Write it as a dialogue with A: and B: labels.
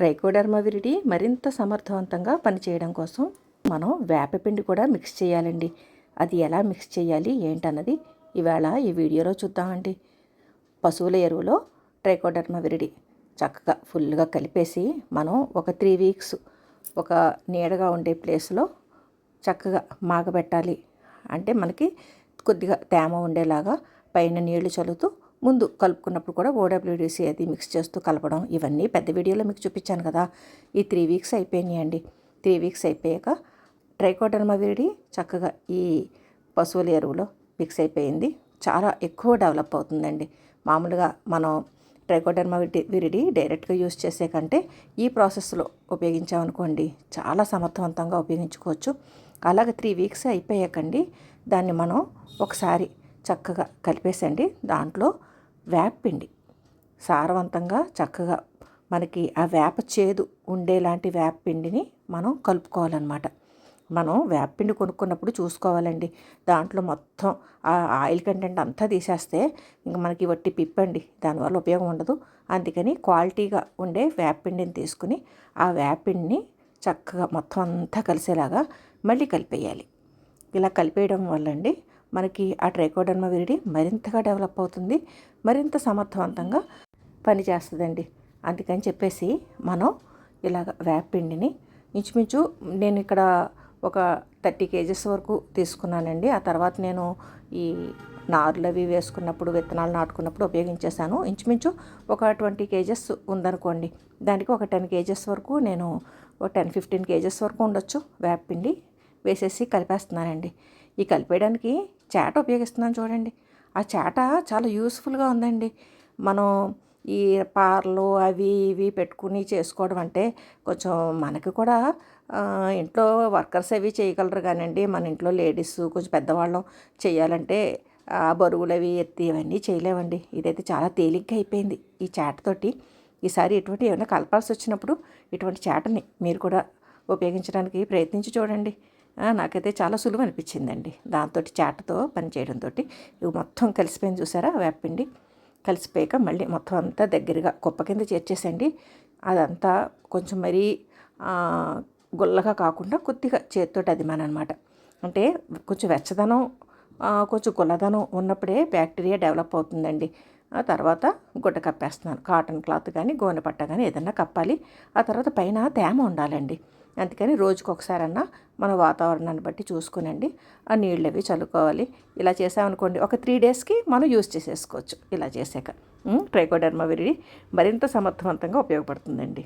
A: Trichoderma viride మరింత సమర్థవంతంగా పనిచేయడం కోసం మనం వేపపిండి కూడా మిక్స్ చేయాలండి. అది ఎలా మిక్స్ చేయాలి ఏంటన్నది ఇవాళ ఈ వీడియోలో చూద్దామండి. పశువుల ఎరువులో ట్రైకోడర్మా విరిడి చక్కగా ఫుల్గా కలిపేసి మనం ఒక త్రీ వీక్స్ ఒక నీడగా ఉండే ప్లేస్లో చక్కగా మాగబెట్టాలి. అంటే మనకి కొద్దిగా తేమ ఉండేలాగా పైన నీళ్ళు చల్లుతూ ముందు కలుపుకున్నప్పుడు కూడా ఓడబ్ల్యూడిసి అది మిక్స్ చేస్తూ కలపడం ఇవన్నీ పెద్ద వీడియోలో మీకు చూపించాను కదా. ఈ త్రీ వీక్స్ అయిపోయినాయండి. త్రీ వీక్స్ అయిపోయాక ట్రైకోడర్మా విరిడి చక్కగా ఈ పశువుల ఎరువులో మిక్స్ అయిపోయింది. చాలా ఎక్కువ డెవలప్ అవుతుందండి. మామూలుగా మనం ట్రైకోడర్మా విరిడి విరిడి డైరెక్ట్గా యూస్ చేసే కంటే ఈ ప్రాసెస్లో ఉపయోగించామనుకోండి చాలా సమర్థవంతంగా ఉపయోగించుకోవచ్చు. అలాగే త్రీ వీక్స్ అయిపోయాకండి. దాన్ని మనం ఒకసారి చక్కగా కలిపేసండి. దాంట్లో వేపపిండి సారవంతంగా చక్కగా మనకి ఆ వేప చేదు ఉండేలాంటి వేపపిండిని మనం కలుపుకోవాలన్నమాట. మనం వేపపిండి కొనుక్కున్నప్పుడు చూసుకోవాలండి. దాంట్లో మొత్తం ఆ ఆయిల్ కంటెంట్ అంతా తీసేస్తే ఇంక మనకి వట్టి పిప్పండి దానివల్ల ఉపయోగం ఉండదు. అందుకని క్వాలిటీగా ఉండే వేపపిండిని తీసుకుని ఆ వేపపిండిని చక్కగా మొత్తం అంతా కలిసేలాగా మళ్ళీ కలిపేయాలి. ఇలా కలిపేయడం వల్ల అండి మనకి ఆ ట్రైకోడర్మ విరిడి మరింతగా డెవలప్ అవుతుంది మరింత సమర్థవంతంగా పనిచేస్తుందండి. అందుకని చెప్పేసి మనం ఇలాగ వేపపిండిని ఇంచుమించు నేను ఇక్కడ ఒక థర్టీ కేజెస్ వరకు తీసుకున్నానండి. ఆ తర్వాత నేను ఈ నారులు అవి వేసుకున్నప్పుడు విత్తనాలు నాటుకున్నప్పుడు ఉపయోగించేశాను. ఇంచుమించు ఒక ట్వంటీ కేజెస్ ఉందనుకోండి దానికి ఒక టెన్ కేజెస్ వరకు నేను ఒక టెన్ ఫిఫ్టీన్ కేజెస్ వరకు ఉండొచ్చు వేపపిండి వేసేసి కలిపేస్తున్నానండి. ఈ కలిపేయడానికి చాట ఉపయోగిస్తున్నాను చూడండి. ఆ చాట చాలా యూస్ఫుల్గా ఉందండి. మనం ఈ పార్లు అవి ఇవి పెట్టుకుని చేసుకోవడం అంటే కొంచెం మనకి కూడా ఇంట్లో వర్కర్స్ అవి చేయగలరు కానండి. మన ఇంట్లో లేడీస్ కొంచెం పెద్దవాళ్ళం చేయాలంటే ఆ బరువులు అవి ఎత్తి ఇవన్నీ చేయలేమండి. ఇదైతే చాలా తేలిగ్గా అయిపోయింది ఈ చాటతోటి ఈసారి ఇటువంటి ఏమైనా కలపాల్సి వచ్చినప్పుడు ఇటువంటి చాటని మీరు కూడా ఉపయోగించడానికి ప్రయత్నించి చూడండి. నాకైతే చాలా సులువు అనిపించిందండి. దాంతో చాటతో పనిచేయడంతో ఇవి మొత్తం కలిసిపోయింది చూసారా? వేపపిండి కలిసిపోయాక మళ్ళీ మొత్తం అంతా దగ్గరగా కుప్ప కింద చేర్చేసండి. అదంతా కొంచెం మరీ గుల్లగా కాకుండా కొద్దిగా చేతితోటి అదిమాను అనమాట అంటే కొంచెం వెచ్చదనం కొంచెం గుల్లదనం ఉన్నప్పుడే బ్యాక్టీరియా డెవలప్ అవుతుందండి. ఆ తర్వాత గుడ్డ కప్పేస్తున్నాను. కాటన్ క్లాత్ కానీ గోనె పట్ట కానీ ఏదన్నా కప్పాలి. ఆ తర్వాత పైన తేమ ఉండాలండి. అందుకని రోజుకొకసారన్నా మన వాతావరణాన్ని బట్టి చూసుకునండి. ఆ నీళ్ళు అవి చల్లుకోవాలి. ఇలా చేసామనుకోండి ఒక త్రీ డేస్కి మనం యూస్ చేసేసుకోవచ్చు. ఇలా చేసాక. ట్రైకోడర్మా విరిడి మరింత సమర్థవంతంగా ఉపయోగపడుతుందండి.